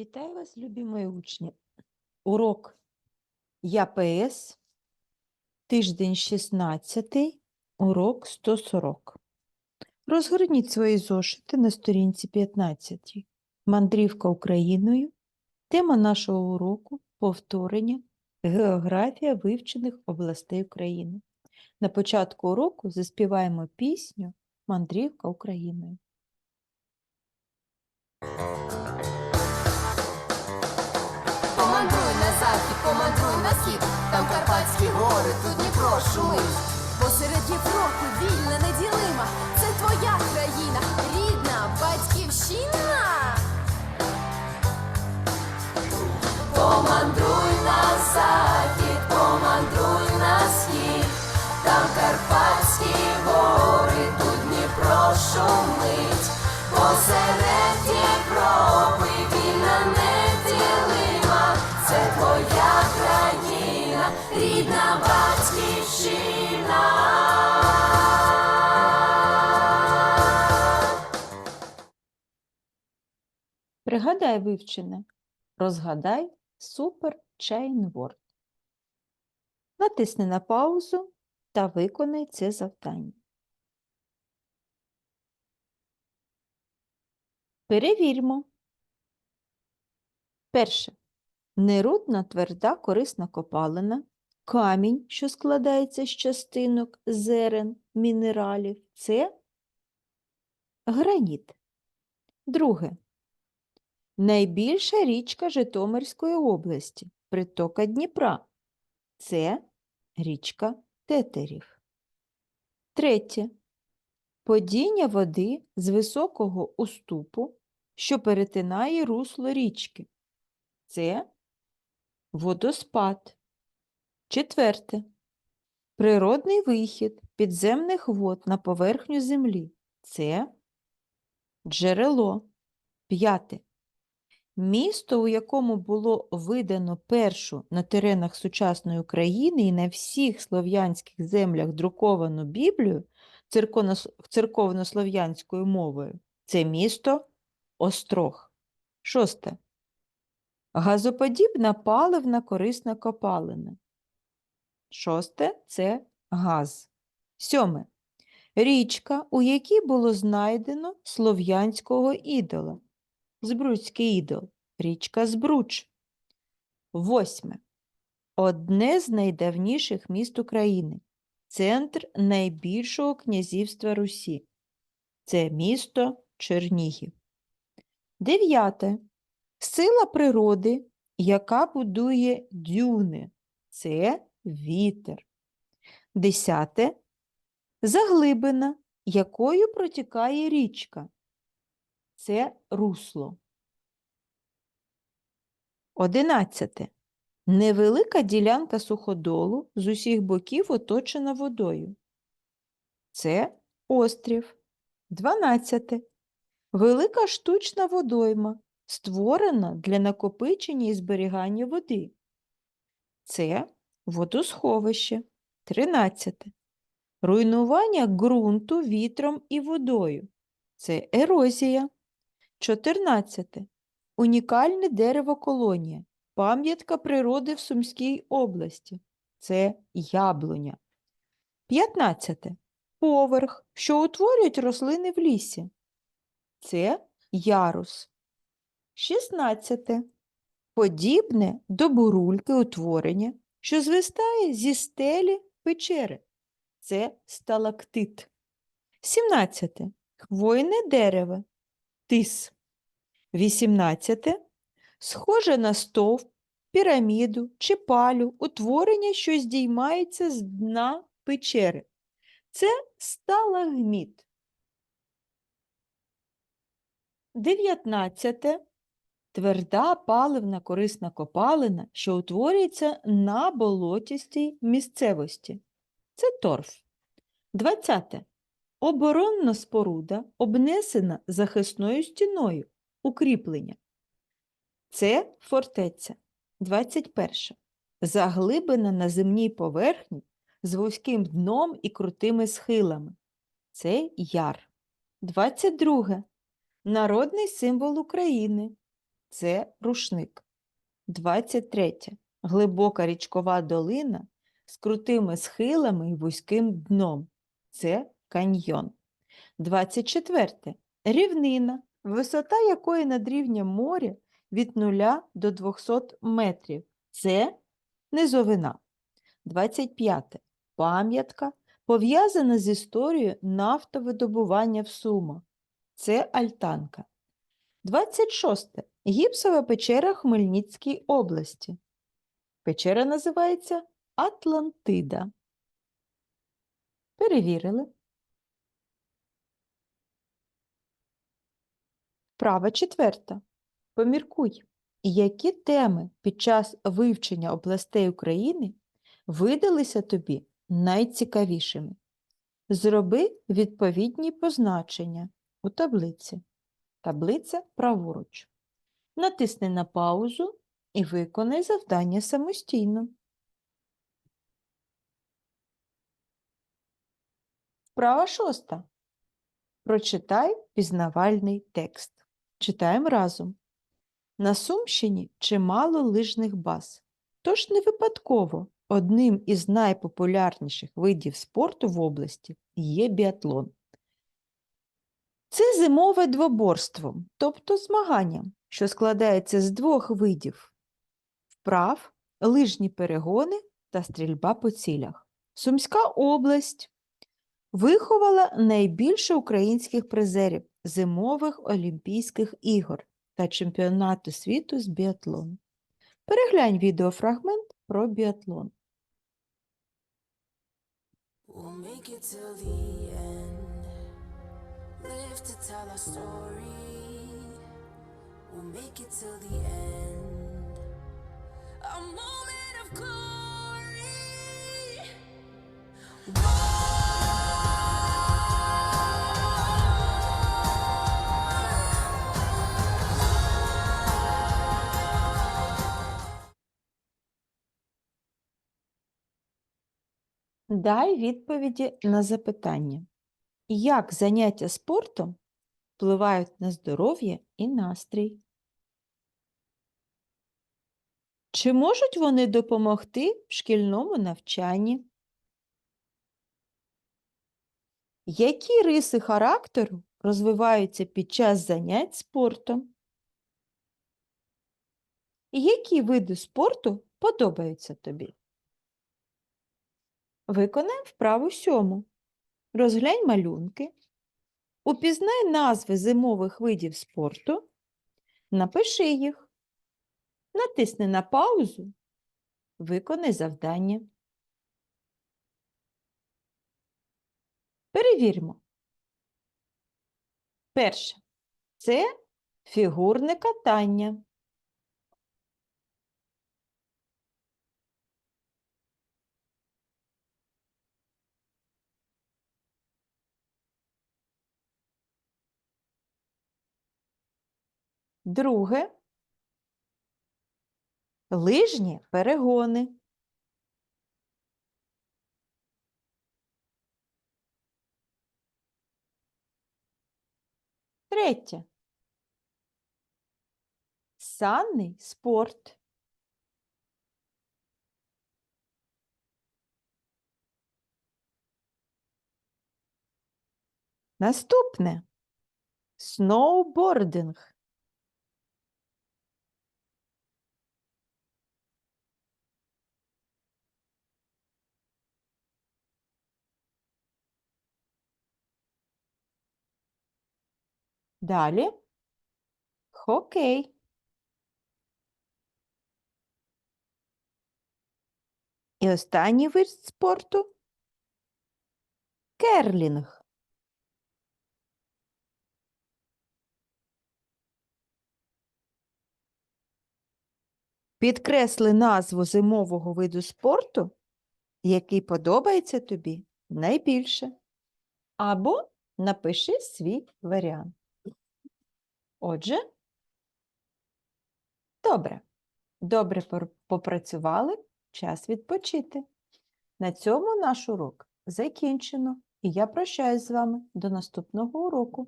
Вітаю вас, любі мої учні. Урок ЯПС, тиждень 16, урок 140. Розгорніть свої зошити на сторінці 15. Мандрівка Україною. Тема нашого уроку повторення географія вивчених областей України. На початку уроку заспіваємо пісню Мандрівка Україною. Там Карпатські гори, тут Дніпро шумить. Посеред Європи вільна, неділима, це твоя країна, рідна батьківщина. Помандруй Пригадай вивчене. Розгадай Super Chain Натисни на паузу та виконай це завдання. Перевірмо. Перше. Нерудна тверда корисна копалина, камінь, що складається з частинок зерен, мінералів, це граніт. Друге. Найбільша річка Житомирської області, притока Дніпра. Це річка Тетерів. Третє. Падіння води з високого уступу, що перетинає русло річки. Це водоспад. Четверте. Природний вихід підземних вод на поверхню землі. Це джерело. П'яте. Місто, у якому було видано першу на теренах сучасної України і на всіх слов'янських землях друковану Біблію церковно- церковнослов'янською мовою, це місто Острог. Шосте. Газоподібна паливна корисна копалина. Шосте це газ. Сьоме. Річка, у якій було знайдено слов'янського ідола. Збруцький ідол. Річка Збруч. Восьме. Одне з найдавніших міст України. Центр найбільшого князівства Русі. Це місто Чернігів. Дев'яте. Сила природи, яка будує дюни. Це вітер. Десяте. Заглибина, якою протікає річка. Це русло. Одинадцяте. Невелика ділянка суходолу з усіх боків оточена водою. Це острів. Дванадцяте. Велика штучна водойма, створена для накопичення і зберігання води. Це водосховище. Тринадцяте. Руйнування ґрунту вітром і водою. Це ерозія. 14. Унікальне дерево колонія. Пам'ятка природи в Сумській області. Це яблуня. 15. Поверх, що утворюють рослини в лісі. Це ярус. 16. Подібне до бурульки утворення, що звистає зі стелі печери. Це сталактит. 17. Хвойне дерево. Тис. 18. Схоже на стовп, піраміду чи палю, утворення, що здіймається з дна печери. Це сталагміт. 19. Тверда паливна корисна копалина, що утворюється на болотістій місцевості. Це торф. 20. Оборонна споруда обнесена захисною стіною. Укріплення. Це фортеця. 21. Заглибина на земній поверхні з вузьким дном і крутими схилами. Це яр. 22. Народний символ України. Це рушник. 23. Глибока річкова долина з крутими схилами і вузьким дном. Це каньйон. 24. Рівнина, висота якої над рівнем моря від 0 до 200 метрів. Це низовина. 25. Пам'ятка, пов'язана з історією нафтовидобування в Сумах. Це альтанка. 26. Гіпсова печера Хмельницькій області. Печера називається Атлантида. Перевірили. Вправа четверта. Поміркуй, які теми під час вивчення областей України видалися тобі найцікавішими. Зроби відповідні позначення у таблиці. Таблиця праворуч. Натисни на паузу і виконай завдання самостійно. Вправа шоста. Прочитай пізнавальний текст. Читаємо разом. На Сумщині чимало лижних баз. Тож не випадково одним із найпопулярніших видів спорту в області є біатлон. Це зимове двоборство, тобто змагання, що складається з двох видів вправ, лижні перегони та стрільба по цілях. Сумська область виховала найбільше українських призерів зимових Олімпійських ігор та чемпіонату світу з біатлону. Переглянь відеофрагмент про біатлон. We'll make it till the end. Live to tell our story. We'll make it till the end. A moment of glory. Дай відповіді на запитання. Як заняття спортом впливають на здоров'я і настрій? Чи можуть вони допомогти в шкільному навчанні? Які риси характеру розвиваються під час занять спортом? Які види спорту подобаються тобі? Виконаємо вправу сьому. Розглянь малюнки. Упізнай назви зимових видів спорту. Напиши їх. Натисни на паузу. Виконай завдання. Перевіримо. Перше. Це фігурне катання. Друге лижні перегони. Третє. Санний спорт. Наступне сноубординг. Далі хокей. І останній вид спорту керлінг. Підкресли назву зимового виду спорту, який подобається тобі найбільше. Або напиши свій варіант. Отже, добре. Добре попрацювали, час відпочити. На цьому наш урок закінчено, і я прощаюсь з вами до наступного уроку.